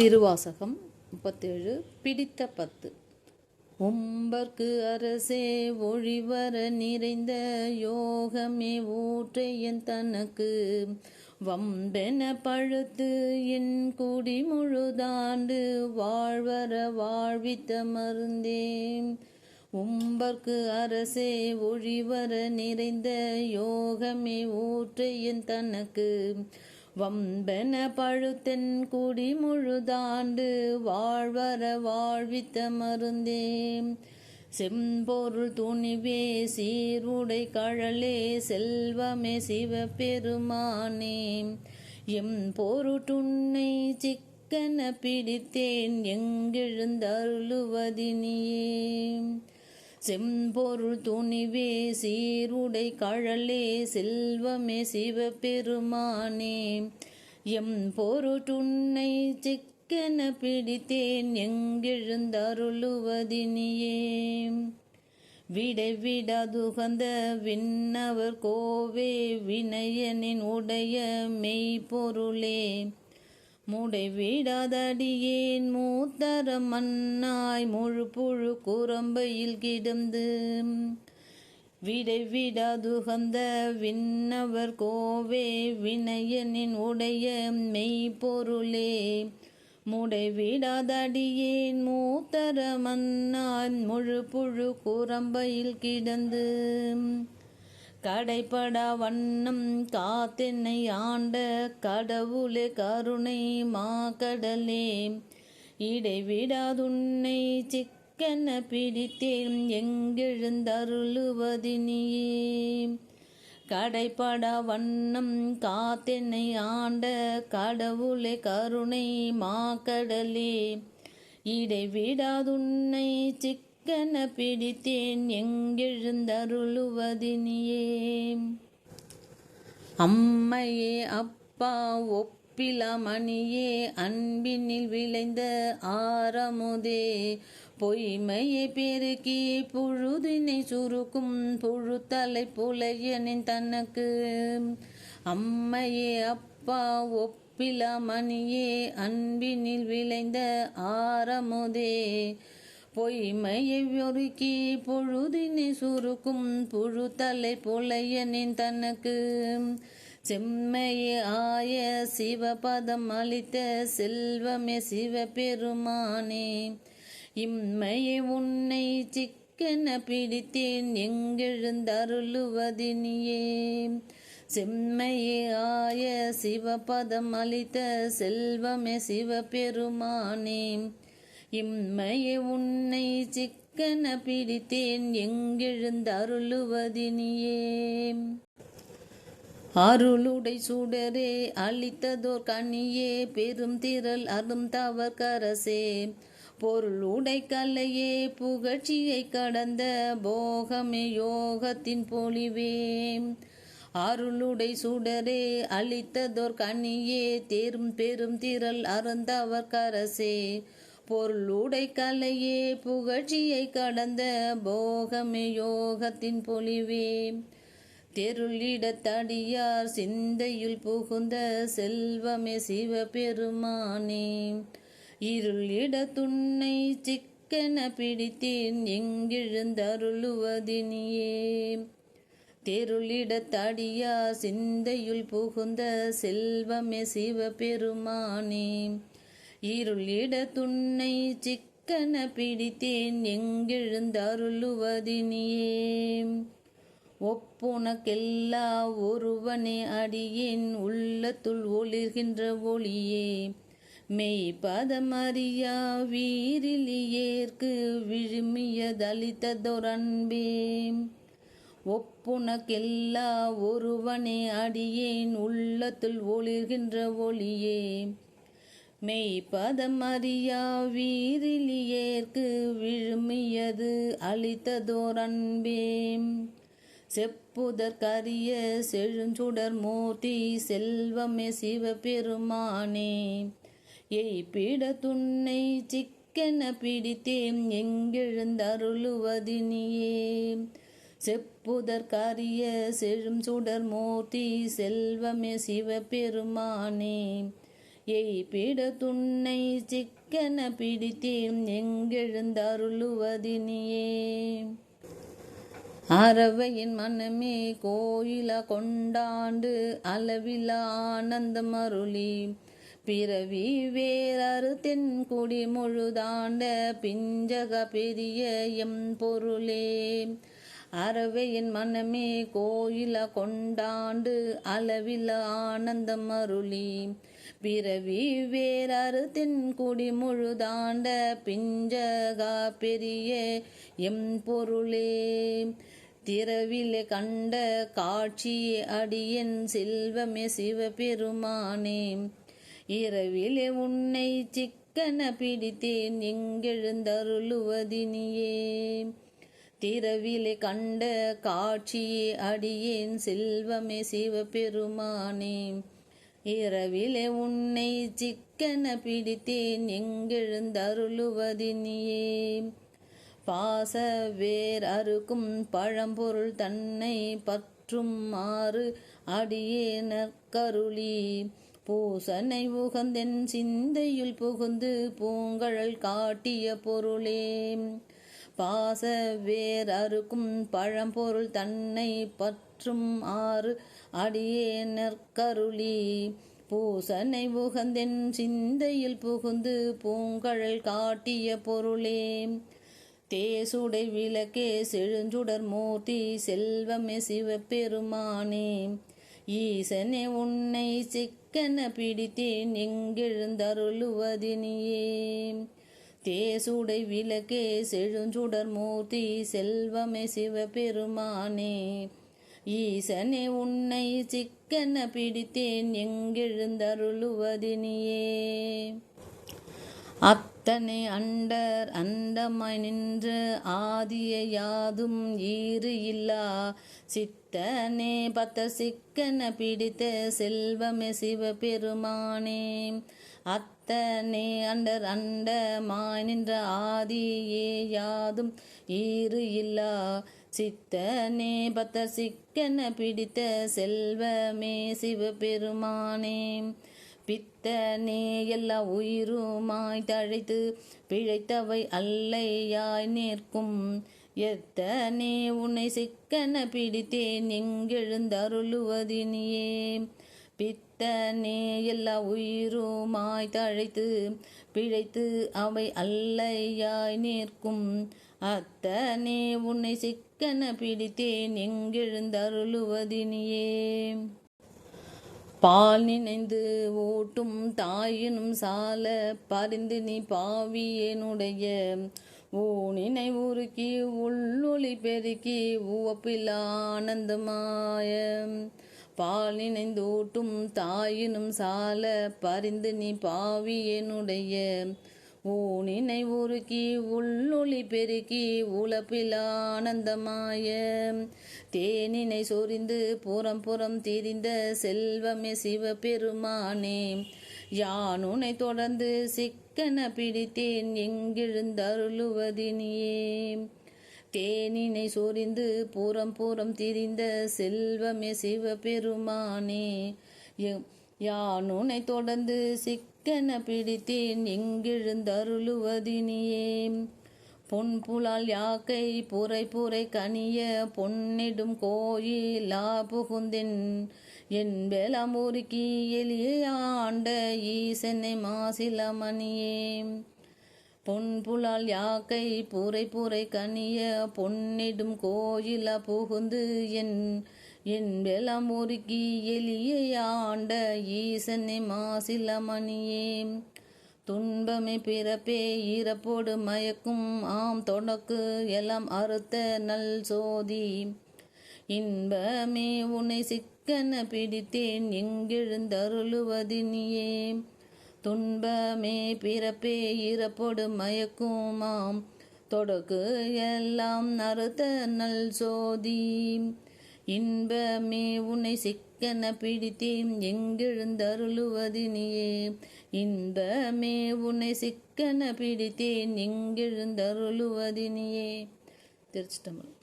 திருவாசகம் முப்பத்தேழு பிடித்த பத்து. உம்பர்க்கு அரசே ஒழிவர நிறைந்த யோகமே ஊற்றையன் தனக்கு. வம்பென பழுத்து என் குடி முழுதாண்டு வாழ்வர வாழ்வித்த மருந்தேன். உம்பர்க்கு அரசே ஒழிவர நிறைந்த யோகமே ஊற்றையன் தனக்கு. வம்பென பழுத்தென் குடி முழுதாண்டு வாழ்வர வாழ்வித்த மருந்தே செம்பொருள் துணிவே சீருடை கழலே செல்வமே சிவபெருமானே எம் பொருட்டுன்னை சிக்கன பிடித்தேன் எங்கெழுந்தருளுவதினியே செம்பொருள் துணிவே சீருடை கழலே செல்வமே சிவபெருமானே. எம் பொருட்டுன்னை சிக்கன பிடித்தேன் எங்கெழுந்தருளுவதினியே. விடை விடாதுகந்த விண்ணவர் கோவே வினயனின் உடைய மெய்ப்பொருளே. முடை விடாதடியேன். மூத்தர மன்னாய் முழு புழு குரம்பையில் கிடந்து விடை விடாதுகந்த விண்ணவர் கோவே வினயனின் உடைய மெய்ப்பொருளே. முடை விடாதடியேன். மூத்தர மன்னாய் முழு புழு குரம்பையில் கிடந்து கடைப்படா வண்ணம் காத்தென்னை ஆண்ட கடவுளே கருணை மா கடலே. இடைவிடாதுன்னை சிக்கன பிடித்தேன் எங்கெழுந்தருளுவதினியே. கடைப்படா வண்ணம் காத்தென்னை ஆண்ட கடவுளே கருணை மா கடலே. இடைவிடாதுன்னை சிக்க கன பிடித்தேன் எங்கெழுந்தருளுவதினியே. அம்மையே அப்பா ஒப்பிலமணியே அன்பினில் விளைந்த ஆரமுதே. பொய்மையை பெருக்கி புழுதினை சுருக்கும் புழுத்தலை புலையனின் தனக்கு. அம்மையே அப்பா ஒப்பிலமணியே அன்பினில் விளைந்த ஆரமுதே. பொய்மையை ஒருக்கி பொழுதினை சுருக்கும் புழு தலை புலையனின் தனக்கு. செம்மையே ஆய சிவபதம் அளித்த செல்வமே சிவபெருமானே. இம்மையை உன்னை சிக்கன பிடித்தேன் எங்கெழுந்தருளுவதினியே. செம்மையே ஆய சிவபதம் அளித்த செல்வமே சிவபெருமானே. இம்மையை உன்னை சிக்கன பிடித்தேன் எங்கெழுந்தருளுவதினியே. அருளுடை சுடரே அளித்ததோர் கனியே பெரும் திரள் அரும் தவர் கரசே. பொருளுடை கலையே புகழ்ச்சியை கடந்த போகமே யோகத்தின் பொலிவே அருளுடை சுடரே அளித்ததோர் கனியே தேரும் பெரும் திரள் அருந்தவர் கரசே. பொருளுடை கலையே புகழ்ச்சியை கடந்த போகமே யோகத்தின் பொலிவே. தெருளிடத்தடியார் சிந்தையில் புகுந்த செல்வமே சிவபெருமானே. இருளிட துண்ணை சிக்கென பிடித்தேன் எங்கெழுந்தருளுவதினியே. தெருளிடத்தடியார் சிந்தையுள் புகுந்த செல்வமே சிவபெருமானே. இருளிட துண்ணை சிக்கன பிடித்தேன் எங்கெழுந்தருளுவதினியே. ஒப்புனக்கெல்லா ஒருவனே அடியேன் உள்ளத்துள் ஒளிர்கின்ற ஒளியே. மெய்பதமறியா வீரிலியேற்கு விழுமியதளித்ததொரன்பே. ஒப்புனக்கெல்லா ஒருவனே அடியேன் உள்ளத்துள் ஒளிர்கின்ற ஒளியே. மெய்ப்பதம் அறியா வீரில் ஏற்கு விழுமியது அளித்ததோர் அன்பேம் செப்புதற்கரிய செழுஞ்சுடர் மூர்த்தி செல்வமே சிவபெருமானே. எய் பிட துண்ணை சிக்கன பிடித்தேன் எங்கெழுந்தருளுவதினியே. செப்புதற்கரிய செழும் சுடர் மூர்த்தி செல்வமே சிவபெருமானே. எய்பிட துண்ணை சிக்கன பிடித்தேன் எங்கெழுந்தருளுவதினியே. அறவையின் மனமே கோயில கொண்டாண்டு அளவில ஆனந்தம் அருளி பிறவி வேறறு தென்குடி முழுதாண்ட பிஞ்சக பெரிய எம் பொருளே. அறவையின் மனமே கோயில கொண்டாண்டு அளவில ஆனந்தம் அருளி பிறவி வேறறு தென்குடி முழுதாண்ட பிஞ்சகா பெரிய எம் பொருளே. திரவில கண்ட காட்சியே அடியன் செல்வமே சிவபெருமானே. இரவிலே உன்னை சிக்கன பிடித்தேன் எங்கெழுந்தருளுவதினியே. திரவிலே கண்ட காட்சியே அடியேன் செல்வமே சிவபெருமானே. இரவிலே உன்னை சிக்கன பிடித்தேன் எங்கெழுந்தருளுவதினியே. பாச வேர் அறுக்கும் பழம்பொருள் தன்னை பற்றும் மாறு அடியே நற்கருளி. பூசனை உகந்தென் சிந்தையுள் புகுந்து பூங்கழல் காட்டிய பொருளே. பாச வேர் அறுக்கும் பழம்பொருள் தன்னை பற்றும் ஆறு அடியே நற்கருளி. பூசனை உகந்தென் சிந்தையில் புகுந்து பூங்கழல் காட்டிய பொருளே. தேசுடை விளக்கே செழுஞ்சுடர் மூர்த்தி செல்வமே சிவபெருமானே. ஈசனே உன்னை சிக்கன பிடித்தேன் எங்கெழுந்தருளுவதினியே. தேசுடை விளக்கே செழுஞ்சுடர் மூர்த்தி செல்வமே சிவபெருமானே. ஈசனே உன்னை சிக்கன பிடித்தேன் எங்கெழுந்தருளுவதினியே. அத்தனை அண்டர் அண்டமாய் நின்று ஆதிய யாதும் ஈறு இல்லா. சித்தனே பத்த சிக்கன பிடித்த செல்வமே சிவபெருமானே. அத்தனே அண்டர் அண்டமாய் நின்ற ஆதியே யாதும் ஈறு இல்லா. சித்தனே பத்த சிக்கன பிடித்த செல்வமே சிவபெருமானே. பித்தனே எல்லா உயிருமாய் தழைத்து பிழைத்தவை அல்லையாய் நிற்கும். எத்தனே உன்னை சிக்கன பிடித்தேன் எங்கெழுந்தருளுவதினியே. பித்தனே எல்லா உயிருமாய் தழைத்து பிழைத்து அவை அல்லையாய் நிற்கும். அத்தனே உன்னை சிக்கன பிடித்தேன் எங்கெழுந்தருளுவதினியே. பால் நினைந்து ஓட்டும் தாயினும் சால பறிந்து நீ பாவியனுடைய ஊனினை உருக்கி உள்ளொளி பெருக்கி உவப்பில் ஆனந்தமாயம் பால் நினைந்து தாயினும் சால பறிந்து நீ பாவியனுடைய ஊனினை உருக்கி உள்ளொளி பெருக்கி உழப்பில் ஆனந்தமாய. தேனினை சொரிந்து புறம் புறம் திரிந்த செல்வமே சிவபெருமானே. யானுனை தொடர்ந்து சிக்கன பிடித்தேன் எங்கெழுந்தருளுவதினியே. தேனினை சொரிந்து பூரம் பூரம் திரிந்த செல்வமே சிவபெருமானே. யானுனை தொடர்ந்து சிக்கன பிடித்தேன் எங்கெழுந்தருளுவதினியே. பொன்புலால் யாக்கை புரை புரை கனிய பொன்னிடும் கோயிலா புகுந்தென் என் முறுக்கி எளிய ஆண்ட ஈசனை மாசிலமணியே. பொன்புலால் யாக்கை பூரை பூரை கனிய பொன்னிடும் கோயிலா புகுந்து என் என் முறுக்கி எளிய ஆண்ட ஈசனை மாசிலமணியே துன்பமே பிறப்பே ஈரப்போடு மயக்கும் ஆம் தொடக்கு எல்லாம் அறுத்த நல் சோதி. இன்பமே உன்னை சிக்கன பிடித்தேன் எங்கெழுந்தருளுவதினியே. துன்பமே பிறப்பே ஈரப்போடு மயக்குமாம். தொடக்கு எல்லாம் அறுத்த நல் சோதி இன்பமே உன்னை சிக்கன பிடித்தேன் எங்கெழுந்தருளுவதினியே. இன்பமே உன்னை சிக்கன பிடித்தேன். எங்கெழுந்தருளுவதினியே. திருச்சிட்டம்பலம்